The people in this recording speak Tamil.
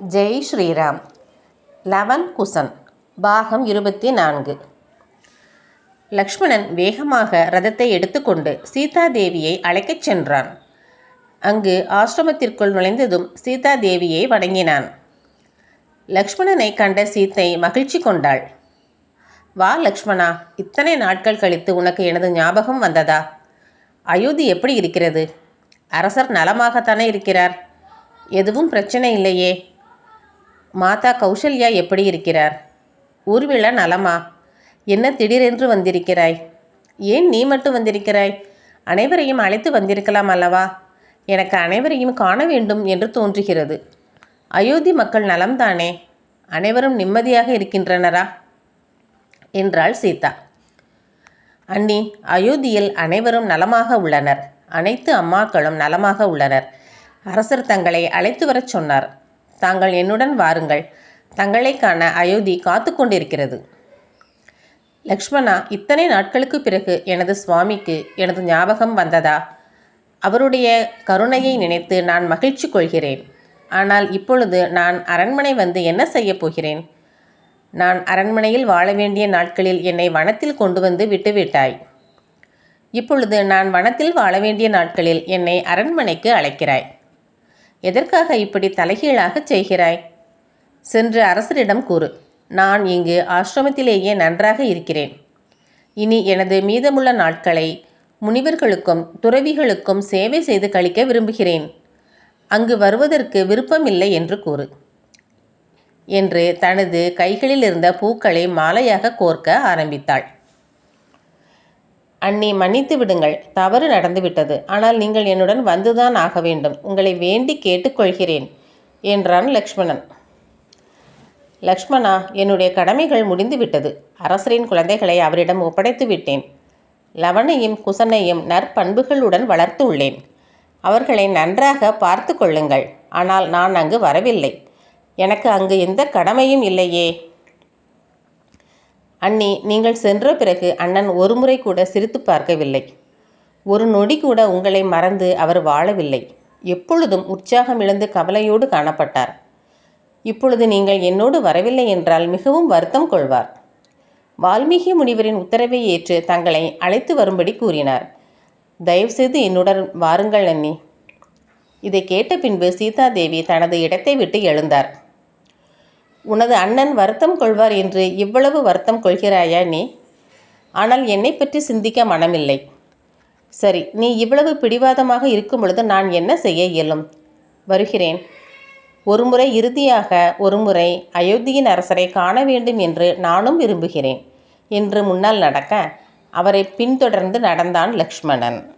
ஜெய் ஸ்ரீராம். லவன் குசன். பாகம் இருபத்தி நான்கு லக்ஷ்மணன் வேகமாக ரதத்தை எடுத்துக்கொண்டு சீதாதேவியை அழைக்கச் சென்றான். அங்கு ஆசிரமத்திற்குள் நுழைந்ததும் சீதாதேவியை வணங்கினான். லக்ஷ்மணனை கண்ட சீத்தை மகிழ்ச்சி கொண்டாள். வா லக்ஷ்மணா இத்தனை நாட்கள் கழித்து உனக்கு எனது ஞாபகம் வந்ததா? அயோத்தி எப்படி இருக்கிறது? அரசர் நலமாகத்தானே இருக்கிறார். எதுவும் பிரச்சனை இல்லையே. மாதா கௌசல்யா எப்படி இருக்கிறார்? ஊர்விழா நலமா? என்ன திடீரென்று வந்திருக்கிறாய்? ஏன் நீ மட்டும் வந்திருக்கிறாய்? அனைவரையும் அழைத்து வந்திருக்கலாம் அல்லவா? எனக்கு அனைவரையும் காண வேண்டும் என்று தோன்றுகிறது. அயோத்தி மக்கள் நலம்தானே? அனைவரும் நிம்மதியாக இருக்கின்றனரா? என்றாள் சீதா. அண்ணி அயோத்தியில் அனைவரும் நலமாக உள்ளனர். அனைத்து அம்மாக்களும் நலமாக உள்ளனர். அரசர் தங்களை அழைத்து வரச் சொன்னார். தாங்கள் என்னுடன் வாருங்கள். தங்களை காண அயோத்தி காத்து கொண்டிருக்கிறது. லக்ஷ்மணா இத்தனை நாட்களுக்கு பிறகு எனது சுவாமிக்கு எனது ஞாபகம் வந்ததா? அவருடைய கருணையை நினைத்து நான் மகிழ்ச்சி கொள்கிறேன். ஆனால் இப்பொழுது நான் அரண்மனை வந்து என்ன செய்யப் போகிறேன்? நான் அரண்மனையில் வாழ வேண்டிய நாட்களில் என்னை வனத்தில் கொண்டு வந்து விட்டுவிட்டாய். இப்பொழுது நான் வனத்தில் வாழ வேண்டிய நாட்களில் என்னை அரண்மனைக்கு அழைக்கிறாய். எதற்காக இப்படி தலைகீழாகச் செய்கிறாய்? சென்று அரசரிடம் கூறு நான் இங்கு ஆசிரமத்திலேயே நன்றாக இருக்கிறேன். இனி எனது மீதமுள்ள நாட்களை முனிவர்களுக்கும் துறவிகளுக்கும் சேவை செய்து கழிக்க விரும்புகிறேன். அங்கு வருவதற்கு விருப்பமில்லை என்று கூறு. என்று தனது கைகளில் இருந்த பூக்களை மாலையாக கோர்க்க ஆரம்பித்தாள். அண்ணி மன்னித்து விடுங்கள். தவறு நடந்துவிட்டது. ஆனால் நீங்கள் என்னுடன் வந்துதான் ஆக வேண்டும். உங்களை வேண்டி கேட்டுக்கொள்கிறேன் என்றான் லக்ஷ்மணன். லக்ஷ்மணா என்னுடைய கடமைகள் முடிந்துவிட்டது. அரசரின் குழந்தைகளை அவரிடம் ஒப்படைத்து விட்டேன். லவனையும் குசனையும் நற்பண்புகளுடன் வளர்த்து உள்ளேன். அவர்களை நன்றாக பார்த்து கொள்ளுங்கள். ஆனால் நான் அங்கு வரவில்லை. எனக்கு அங்கு எந்த கடமையும் இல்லையே. அண்ணி நீங்கள் சென்ற பிறகு அண்ணன் ஒருமுறை கூட சிரித்து பார்க்கவில்லை. ஒரு நொடி கூட உங்களை மறந்து அவர் வாழவில்லை. எப்பொழுதும் உற்சாகம் இழந்து கவலையோடு காணப்பட்டார். இப்பொழுது நீங்கள் என்னோடு வரவில்லை என்றால் மிகவும் வருத்தம் கொள்வார். வால்மீகி முனிவரின் உத்தரவை ஏற்று தங்களை அழைத்து வரும்படி கூறினார். தயவுசெய்து என்னுடன் வாருங்கள் அண்ணி. இதை கேட்ட பின்பு சீதாதேவி தனது இடத்தை விட்டு எழுந்தார். உனது அண்ணன் வருத்தம் கொள்வார் என்று இவ்வளவு வருத்தம் கொள்கிறாயா நீ? ஆனால் என்னை பற்றி சிந்திக்க மனமில்லை. சரி நீ இவ்வளவு பிடிவாதமாக இருக்கும் பொழுது நான் என்ன செய்ய இயலும்? வருகிறேன். ஒருமுறை இறுதியாக ஒருமுறை அயோத்தியின் அரசரை காண வேண்டும் என்று நானும் விரும்புகிறேன். என்று முன்னால் நடக்க அவரை பின்தொடர்ந்து நடந்தான் லக்ஷ்மணன்.